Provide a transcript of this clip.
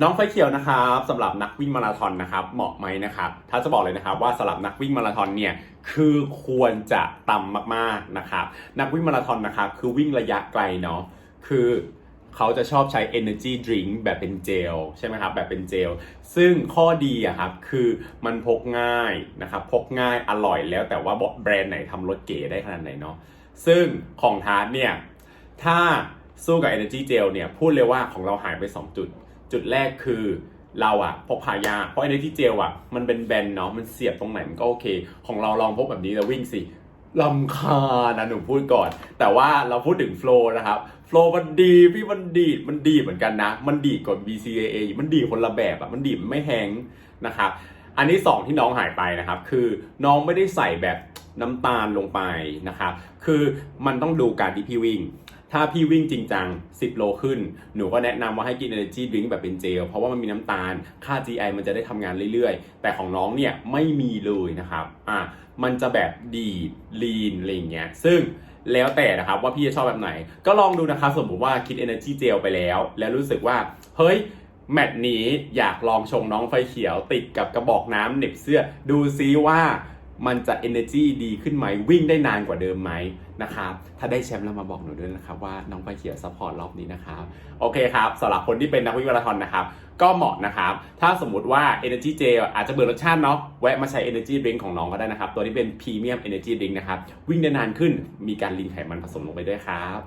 น้องไฟเขียวนะครับสำหรับนักวิ่งมาราธอนนะครับเหมาะไหมนะครับถ้าจะบอกเลยนะครับว่าสำหรับนักวิ่งมาราธอนเนี่ยคือควรจะต่ำมากๆนะครับนักวิ่งมาราธอนนะครับคือวิ่งระยะไกลเนาะคือเขาจะชอบใช้ energy drink แบบเป็นเจลใช่ไหมครับแบบเป็นเจล ซึ่งข้อดีอะครับคือมันพกง่ายนะครับพกง่ายอร่อยแล้วแต่ว่าแบรนด์ไหนทำรสเก๋ได้ขนาดไหนเนาะซึ่งของทาร์ตเนี่ยถ้าสู้กับ energy gel เนี่ยพูดเลยว่าของเราหายไป 2 จุด จุดแรกคือเราอะพกพายา เพราะ energy gel อะมันเป็นแบนเนาะมันเสียบตรงไหนมันก็โอเค ของเราลองพกแบบนี้แล้ววิ่งสิลำคานะหนูพูดก่อน แต่ว่าเราพูดถึงโฟล์นะครับโฟล์มันดีพี่มันดีดมันดีเหมือนกันนะ มันดีกว่า BCAA มันดีคนละแบบอะมันดีมันไม่แห้งนะครับอันที่สองที่น้องหายไปนะครับ คือน้องไม่ได้ใส่แบบน้ำตาลลงไปนะครับ คือมันต้องดูการที่พี่วิ่ง ถ้าพี่วิ่งจริงจัง 10 โลขึ้น หนูก็แนะนำว่าให้กิน energy drink แบบเป็นเจล เพราะว่ามันมีน้ำตาล ค่า GI มันจะได้ทำงานเรื่อยๆ แต่ของน้องเนี่ยไม่มีเลยนะครับ อะ มันจะแบบดีลีนอะไรอย่างเงี้ย ซึ่งแล้วแต่นะครับว่าพี่จะชอบแบบไหน ก็ลองดูนะครับ สมมติว่าคิด energy gel ไปแล้ว แล้วรู้สึกว่า เฮ้ยแมตช์นี้อยากลองชงน้องไฟเขียวติดกับกระบอกน้ำเหน็บเสื้อ ดูซิว่า มันจะ energy ดีขึ้นไหมวิ่งได้นานกว่าเดิมไหมนะครับถ้าได้แชมป์แล้วมาบอกหนูด้วยนะครับว่าน้องไฟเขียวซัพพอร์ตรอบนี้นะครับโอเคครับสำหรับคนที่เป็นนักวิ่งมาราธอนนะครับก็เหมาะนะครับถ้าสมมุติว่า Energy Gel อาจจะเบื่อรสชาติเนาะแวะมาใช้ Energy Drink ของน้องก็ได้นะครับ ตัวนี้เป็น Premium Energy Drink นะครับวิ่งได้นานขึ้นมีการลีนไขมันผสมลงไปด้วยครับ